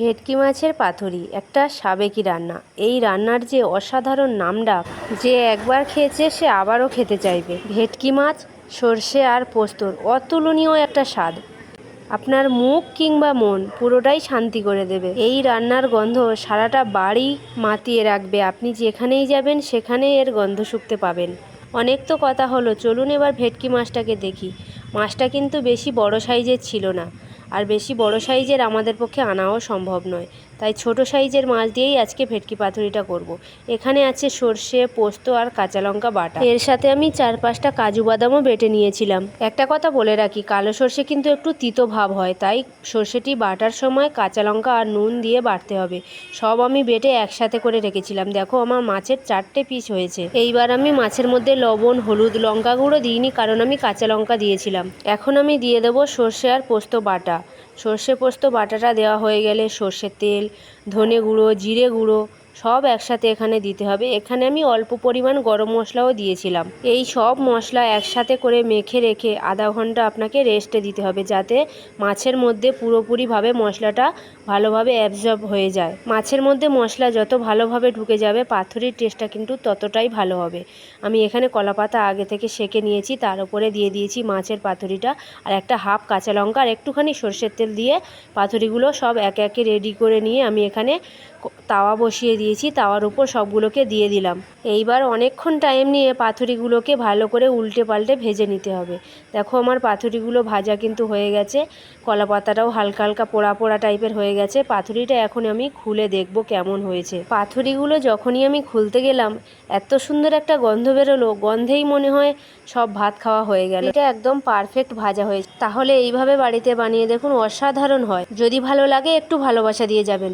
ভেটকি মাছের পাতুরি, একটা সাবেকি রান্না। এই রান্নার যে অসাধারণ নামডাক, যে একবার খেয়েছে সে আবারও খেতে চাইবে। ভেটকি মাছ, সর্ষে আর পোস্তর অতুলনীয় একটা স্বাদ। আপনার মুখ কিংবা মন পুরোটাই শান্তি করে দেবে। এই রান্নার গন্ধ সারাটা বাড়ি মাতিয়ে রাখবে। আপনি যেখানেই যাবেন, সেখানেই এর গন্ধ শুকতে পাবেন। অনেক তো কথা হলো, চলুন এবার ভেটকি মাছটাকে দেখি। মাছটা কিন্তু বেশি বড় সাইজের ছিল না। আর বেশি বড় সাইজের আমাদের পক্ষে আনাও সম্ভব নয়। তাই ছোট সাইজের মাছ দিয়েই আজকে ভেটকি পাতুরিটা করব। এখানে আছে সর্ষে, পোস্ত আর কাঁচা লঙ্কা বাটা। এর সাথে আমি চার পাঁচটা কাজু বাদামও বেটে নিয়েছিলাম। একটা কথা বলে রাখি, কালো সর্ষে কিন্তু একটু তিতো ভাব হয়, তাই সর্ষেটি বাটার সময় কাঁচা লঙ্কা আর নুন দিয়ে বাটতে হবে। সব আমি বেটে একসাথে করে রেখেছিলাম। দেখো আমার মাছের চারটে পিস হয়েছে। এইবার আমি মাছের মধ্যে লবণ, হলুদ, লঙ্কা গুঁড়ো দিইনি, কারণ আমি কাঁচা লঙ্কা দিয়েছিলাম। এখন আমি দিয়ে দেবো সর্ষে আর পোস্ত বাটা। সর্ষে পোস্ত বাটাটা দেওয়া হয়ে গেলে সর্ষের তেল ধনে গুঁড়ো জিরে গুঁড়ো সব একসাথে এখানে দিতে হবে। এখানে আমি অল্প পরিমাণ গরম মশলাও দিয়েছিলাম। এই সব মশলা একসাথে করে মেখে রেখে আধা ঘণ্টা আপনাকে রেস্টে দিতে হবে যাতে মাছের মধ্যে পুরোপুরিভাবে মশলাটা ভালোভাবে অ্যাবজর্ব হয়ে যায়। মাছের মধ্যে মশলা যত ভালোভাবে ঢুকে যাবে, পাথরের টেস্টটা কিন্তু ততটাই ভালো হবে। আমি এখানে কলাপাতা আগে থেকে সেকে নিয়েছি, তার উপরে দিয়ে দিয়েছি মাছের পাথরিটা আর একটা হাফ কাঁচা লঙ্কা আর একটুখানি সর্ষের তেল দিয়ে পাথরিগুলো সব একে একে রেডি করে নিয়ে আমি এখানে তাওয়া বসিয়ে দিয়েছি, তাওয়ার উপর সবগুলোকে দিয়ে দিলাম। এইবার অনেকক্ষণ টাইম নিয়ে পাথুরিগুলোকে ভালো করে উল্টে পাল্টে ভেজে নিতে হবে। দেখো আমার পাথুরিগুলো ভাজা কিন্তু হয়ে গেছে, কলা পাতাটাও হালকা হালকা পোড়া পোড়া টাইপের হয়ে গেছে। পাথুরিটা এখন আমি খুলে দেখব কেমন হয়েছে। পাথুরিগুলো যখনই আমি খুলতে গেলাম, এত সুন্দর একটা গন্ধ বেরোলো, গন্ধেই মনে হয় সব ভাত খাওয়া হয়ে গেল। এটা একদম পারফেক্ট ভাজা হয়েছে। তাহলে এইভাবে বাড়িতে বানিয়ে দেখুন, অসাধারণ হয়। যদি ভালো লাগে একটু ভালোবাসা দিয়ে যাবেন।